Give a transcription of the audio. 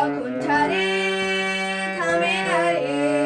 যখন ছাড়ে থামে না রে